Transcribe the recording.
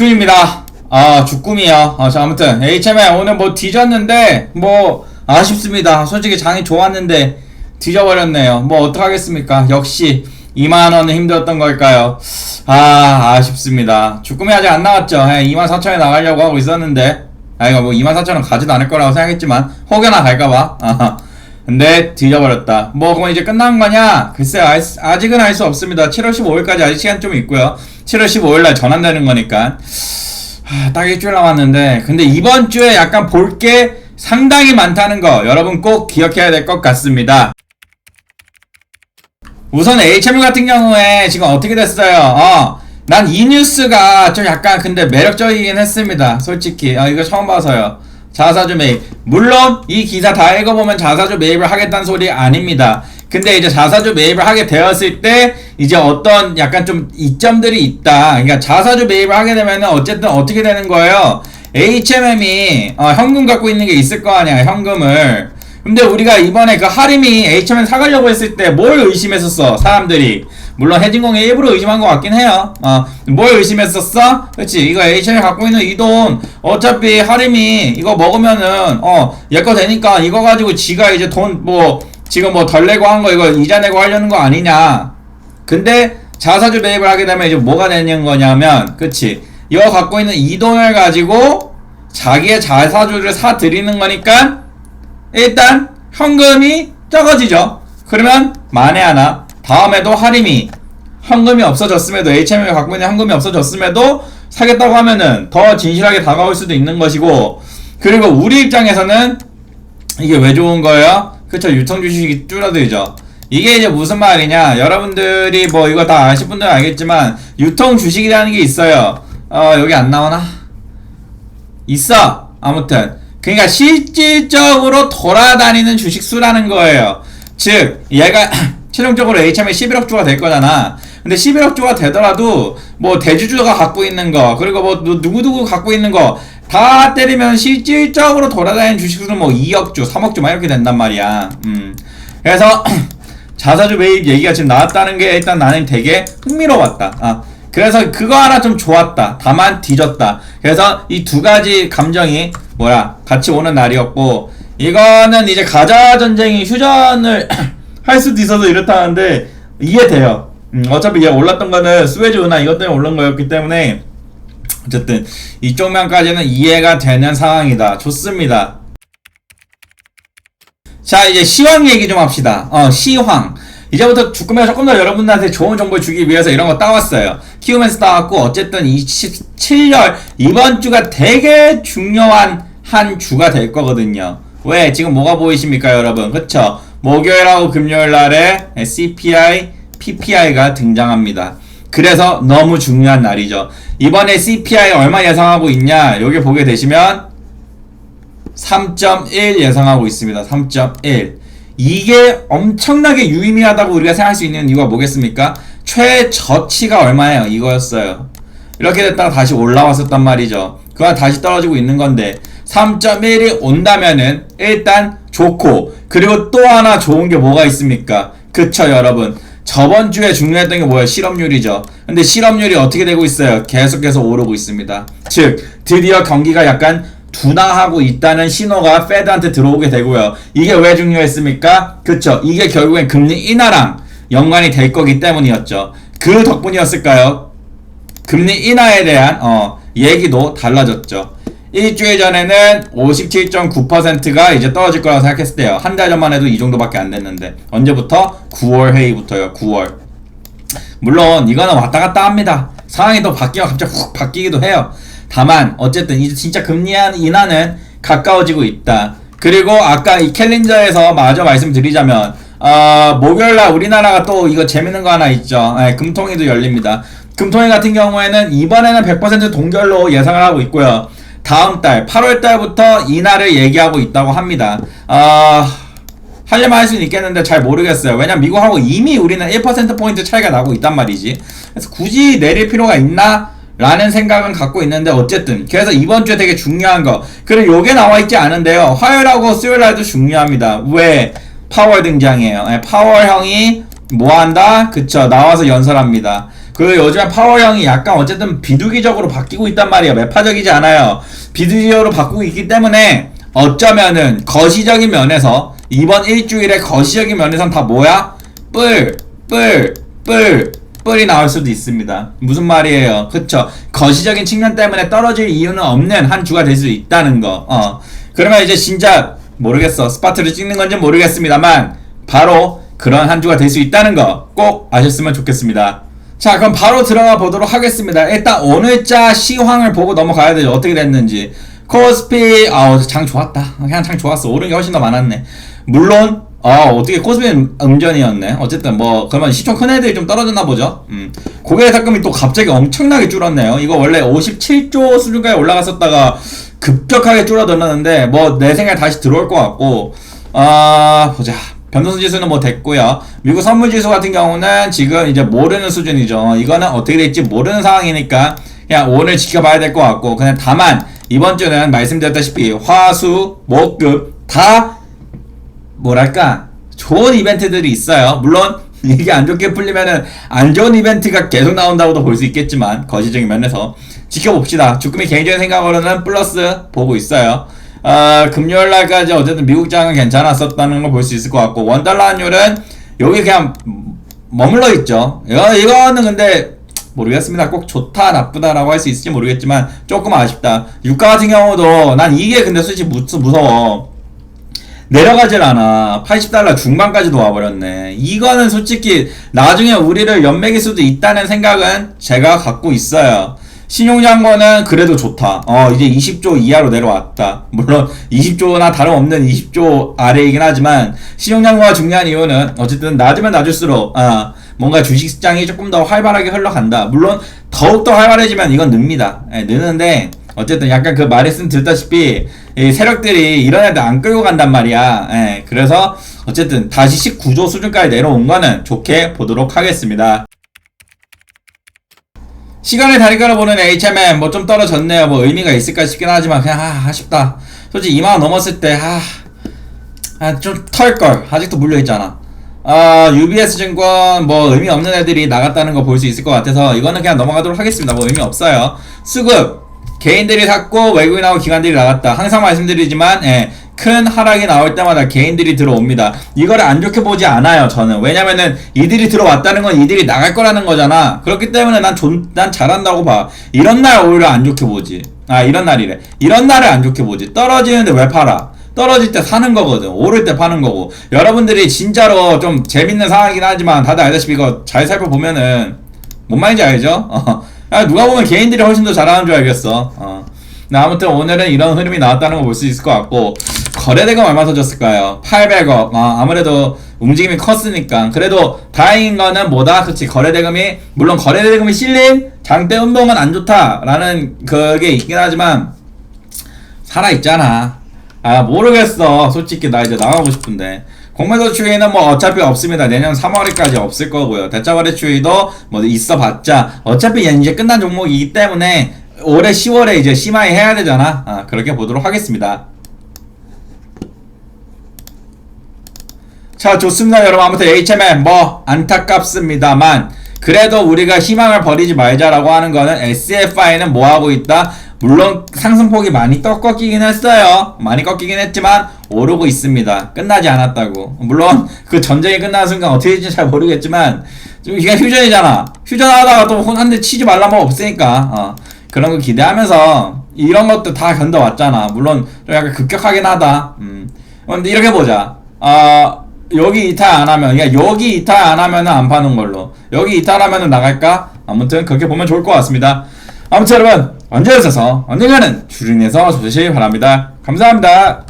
주꿈입니다. 아, 주꿈이요. 아, 자, 아무튼, HM에 오늘 뭐 뒤졌는데, 뭐, 아쉽습니다. 솔직히 장이 좋았는데, 뒤져버렸네요. 뭐, 어떡하겠습니까? 역시, 2만원은 힘들었던 걸까요? 아, 아쉽습니다. 주꿈이 아직 안 나왔죠. 예, 2만 4천에 나가려고 하고 있었는데, 아, 이거 뭐, 2만 4천원 가지도 않을 거라고 생각했지만, 혹여나 갈까봐. 아하. 근데 뒤져버렸다. 뭐 그건 이제 끝난 거냐? 글쎄 알 수- 아직은 알 수 없습니다. 7월 15일까지 아직 시간 좀 있고요. 7월 15일 날 전환되는 거니까 하, 딱 일주일 남았는데 근데 이번 주에 약간 볼 게 상당히 많다는 거 여러분 꼭 기억해야 될 것 같습니다. 우선 HMU 같은 경우에 지금 어떻게 됐어요? 어, 난 이 뉴스가 좀 약간 근데 매력적이긴 했습니다. 솔직히. 어, 이거 처음 봐서요. 자사주 매입. 물론 이 기사 다 읽어보면 자사주 매입을 하겠다는 소리 아닙니다. 근데 이제 자사주 매입을 하게 되었을 때 이제 어떤 약간 좀 이점들이 있다. 그러니까 자사주 매입을 하게 되면은 어쨌든 어떻게 되는 거예요? HMM이 어, 현금 갖고 있는 게 있을 거 아니야, 현금을. 근데 우리가 이번에 그 하림이 HMM 사가려고 했을 때 뭘 의심했었어, 사람들이. 물론 해진공이 일부러 의심한 것 같긴 해요. 어, 뭘 의심했었어? 그치, 이거 HMM 갖고 있는 이 돈, 어차피 하림이 이거 먹으면은, 어, 얘거 되니까 이거 가지고 지가 이제 돈, 뭐, 지금 뭐 덜 내고 한 거 이거 이자 내고 하려는 거 아니냐. 근데 자사주 매입을 하게 되면 이제 뭐가 되는 거냐면, 그치. 이거 갖고 있는 이 돈을 가지고 자기의 자사주를 사 드리는 거니까 일단 현금이 적어지죠. 그러면 만에 하나 다음에도 하림이 현금이 없어졌음에도 HM이 갖고 있는 현금이 없어졌음에도 사겠다고 하면은 더 진실하게 다가올 수도 있는 것이고 그리고 우리 입장에서는 이게 왜 좋은 거예요? 그쵸 유통 주식이 줄어들죠. 이게 이제 무슨 말이냐? 여러분들이 뭐 이거 다 아실 분들은 알겠지만 유통 주식이라는 게 있어요. 어 여기 안 나오나? 있어. 아무튼 그러니까 실질적으로 돌아다니는 주식 수라는 거예요. 즉 얘가 최종적으로 HM이 11억 주가 될 거잖아. 근데 11억 주가 되더라도 뭐 대주주가 갖고 있는 거 그리고 뭐 누- 누구누구 갖고 있는 거 다 때리면 실질적으로 돌아다니는 주식 수는 뭐 2억 주, 3억 주 막 이렇게 된단 말이야. 음. 그래서 자사주 매입 얘기가 지금 나왔다는 게 일단 나는 되게 흥미로웠다. 아, 그래서 그거 하나 좀 좋았다. 다만 뒤졌다. 그래서 이 두 가지 감정이 뭐야 같이 오는 날이었고 이거는 이제 가자 전쟁이 휴전을 할 수도 있어서 이렇다는데 이해돼요. 음, 어차피 얘 올랐던 거는 스웨즈 운하 이것 때문에 올른 거였기 때문에 어쨌든 이쪽 면까지는 이해가 되는 상황이다. 좋습니다. 자 이제 시황 얘기 좀 합시다. 어 시황. 이제부터 주꾸미가 조금 더 여러분들한테 좋은 정보를 주기 위해서 이런 거 따왔어요. 키우면서 따왔고 어쨌든 27월 이번 주가 되게 중요한 한 주가 될 거거든요. 왜 지금 뭐가 보이십니까 여러분? 그쵸? 목요일하고 금요일 날에 CPI, PPI가 등장합니다. 그래서 너무 중요한 날이죠. 이번에 CPI 얼마 예상하고 있냐? 여기 보게 되시면 3.1 예상하고 있습니다. 3.1. 이게 엄청나게 유의미하다고 우리가 생각할 수 있는 이유가 뭐겠습니까? 최저치가 얼마예요? 이거였어요. 이렇게 됐다가 다시 올라왔었단 말이죠. 그가 다시 떨어지고 있는 건데 3.1이 온다면은 일단 좋고 그리고 또 하나 좋은 게 뭐가 있습니까? 그쵸 여러분. 저번 주에 중요했던 게 뭐예요? 실업률이죠. 근데 실업률이 어떻게 되고 있어요? 계속해서 오르고 있습니다. 즉 드디어 경기가 약간 둔화하고 있다는 신호가 페드한테 들어오게 되고요. 이게 왜 중요했습니까? 그쵸. 이게 결국엔 금리 인하랑 연관이 될 거기 때문이었죠. 그 덕분이었을까요? 금리 인하에 대한 어, 얘기도 달라졌죠. 일주일 전에는 57.9%가 이제 떨어질 거라고 생각했을 때요. 한 달 전만 해도 이 정도밖에 안 됐는데 언제부터? 9월 회의부터요. 9월. 물론 이거는 왔다 갔다 합니다. 상황이 또 바뀌어 갑자기 훅 바뀌기도 해요. 다만 어쨌든 이제 진짜 금리 인하는 가까워지고 있다. 그리고 아까 이 캘린저에서 마저 말씀드리자면 어, 목요일날 우리나라가 또 이거 재밌는 거 하나 있죠. 예, 금통위도 열립니다. 금통위 같은 경우에는 이번에는 100% 동결로 예상을 하고 있고요. 다음 달 8월 달부터 인하를 얘기하고 있다고 합니다. 아 하려면 할 수는 있겠는데 잘 모르겠어요. 왜냐면 미국하고 이미 우리는 1%포인트 차이가 나고 있단 말이지. 그래서 굳이 내릴 필요가 있나? 라는 생각은 갖고 있는데 어쨌든 그래서 이번 주에 되게 중요한 거 그리고 요게 나와 있지 않은데요 화요일하고 수요일날도 중요합니다 왜 파월 등장이에요 예, 파월 형이 뭐 한다 그쵸 나와서 연설합니다 그 요즘에 파워형이 약간 어쨌든 비두기적으로 바뀌고 있단 말이에요. 매파적이지 않아요. 비두기적으로 바꾸고 있기 때문에 어쩌면은 거시적인 면에서 이번 일주일에 거시적인 면에선 다 뭐야? 뿔, 뿔, 뿔, 뿔이 나올 수도 있습니다. 무슨 말이에요? 그쵸? 거시적인 측면 때문에 떨어질 이유는 없는 한 주가 될 수 있다는 거. 어. 그러면 이제 진짜 모르겠어. 스파트를 찍는 건지 모르겠습니다만 바로 그런 한 주가 될 수 있다는 거 꼭 아셨으면 좋겠습니다. 자, 그럼 바로 들어가 보도록 하겠습니다. 일단 오늘자 시황을 보고 넘어가야 되죠. 어떻게 됐는지. 코스피, 아, 장 좋았다. 그냥 장 좋았어. 오른 게 훨씬 더 많았네. 물론, 아, 어떻게 코스피 음전이었네. 어쨌든 뭐, 그러면 시총 큰 애들이 좀 떨어졌나 보죠. 음. 고객 탁금이 또 갑자기 엄청나게 줄었네요. 이거 원래 57조 수준까지 올라갔었다가 급격하게 줄어들었는데, 뭐, 내 생각에 다시 들어올 것 같고, 아, 보자. 변동수 지수는 뭐 됐고요. 미국 선물 지수 같은 경우는 지금 이제 모르는 수준이죠. 이거는 어떻게 될지 모르는 상황이니까 그냥 오늘 지켜봐야 될 것 같고 그냥 다만 이번 주는 말씀드렸다시피 화수, 목금 다 뭐랄까 좋은 이벤트들이 있어요. 물론 이게 안 좋게 풀리면은 안 좋은 이벤트가 계속 나온다고도 볼 수 있겠지만 거시적인 면에서 지켜봅시다. 주금이 개인적인 생각으로는 플러스 보고 있어요. 어, 금요일 날까지 어쨌든 미국 장은 괜찮았었다는 걸 볼 수 있을 것 같고 원달러 환율은 여기 그냥 머물러 있죠. 이거 이거는 근데 모르겠습니다. 꼭 좋다 나쁘다라고 할 수 있을지 모르겠지만 조금 아쉽다. 유가 같은 경우도 난 이게 근데 솔직히 무, 무서워. 내려가질 않아. 80달러 중반까지도 와버렸네. 이거는 솔직히 나중에 우리를 연맥일 수도 있다는 생각은 제가 갖고 있어요. 신용장관은 그래도 좋다. 어, 이제 20조 이하로 내려왔다. 물론 20조나 다름없는 20조 아래이긴 하지만 신용장관가 중요한 이유는 어쨌든 낮으면 낮을수록 아, 뭔가 주식시장이 조금 더 활발하게 흘러간다. 물론 더욱더 활발해지면 이건 늡니다. 예, 느는데 어쨌든 약간 그 말했으면 듣다시피 이 세력들이 이런 애들 안 끌고 간단 말이야. 예, 그래서 어쨌든 다시 19조 수준까지 내려온 거는 좋게 보도록 하겠습니다. 시간의 다리가를 보는 HMM 뭐 좀 떨어졌네요. 뭐 의미가 있을까 싶긴 하지만 그냥 아, 아쉽다. 솔직히 2만원 넘었을 때 아, 아, 좀 털 걸. 아직도 물려 있잖아. 아, UBS 증권 뭐 의미 없는 애들이 나갔다는 거 볼 수 있을 것 같아서 이거는 그냥 넘어가도록 하겠습니다. 뭐 의미 없어요. 수급 개인들이 샀고 외국인하고 기관들이 나갔다. 항상 말씀드리지만 예, 큰 하락이 나올 때마다 개인들이 들어옵니다. 이거를 안 좋게 보지 않아요. 저는 왜냐면은 이들이 들어왔다는 건 이들이 나갈 거라는 거잖아. 그렇기 때문에 난, 존, 난 잘한다고 봐. 이런 날 오히려 안 좋게 보지. 아 이런 날이래. 이런 날을 안 좋게 보지. 떨어지는데 왜 팔아? 떨어질 때 사는 거거든. 오를 때 파는 거고. 여러분들이 진짜로 좀 재밌는 상황이긴 하지만 다들 알다시피 이거 잘 살펴보면은 뭔 말인지 알죠? 어. 아, 누가 보면 개인들이 훨씬 더 잘하는 줄 알겠어. 어. 아무튼 오늘은 이런 흐름이 나왔다는 거 볼 수 있을 것 같고 거래대금 얼마 터졌을까요? 800억. 어, 아무래도 움직임이 컸으니까. 그래도 다행인 거는 뭐다? 그치 거래대금이 물론 거래대금이 실린 장대 운동은 안 좋다라는 그게 있긴 하지만 살아 있잖아. 아 모르겠어. 솔직히 나 이제 나가고 싶은데. 공매도 추이는 뭐 어차피 없습니다. 내년 3월까지 없을 거고요. 대차거래 추이도 뭐 있어봤자 어차피 이제 끝난 종목이기 때문에 올해 10월에 이제 심하게 해야 되잖아. 아, 그렇게 보도록 하겠습니다. 자 좋습니다 여러분. 아무튼 HMM 뭐 안타깝습니다만 그래도 우리가 희망을 버리지 말자라고 하는 거는 SFI는 뭐 하고 있다? 물론 상승폭이 많이 떡 꺾이긴 했어요. 많이 꺾이긴 했지만 오르고 있습니다. 끝나지 않았다고. 물론 그 전쟁이 끝나는 순간 어떻게 될지 잘 모르겠지만 지금 이게 휴전이잖아. 휴전하다가 또한대 치지 말란 법 없으니까. 어. 그런 거 기대하면서 이런 것도 다 견뎌왔잖아. 물론 좀 약간 급격하긴 하다. 음. 근데 이렇게 보자. 아 여기 이탈 안 하면, 야, 여기 이탈 안 하면은 안 파는 걸로. 여기 이탈하면은 나갈까? 아무튼 그렇게 보면 좋을 것 같습니다. 아무튼 여러분, 언제 오셔서 언젠가는 주린에서 조시길 바랍니다. 감사합니다.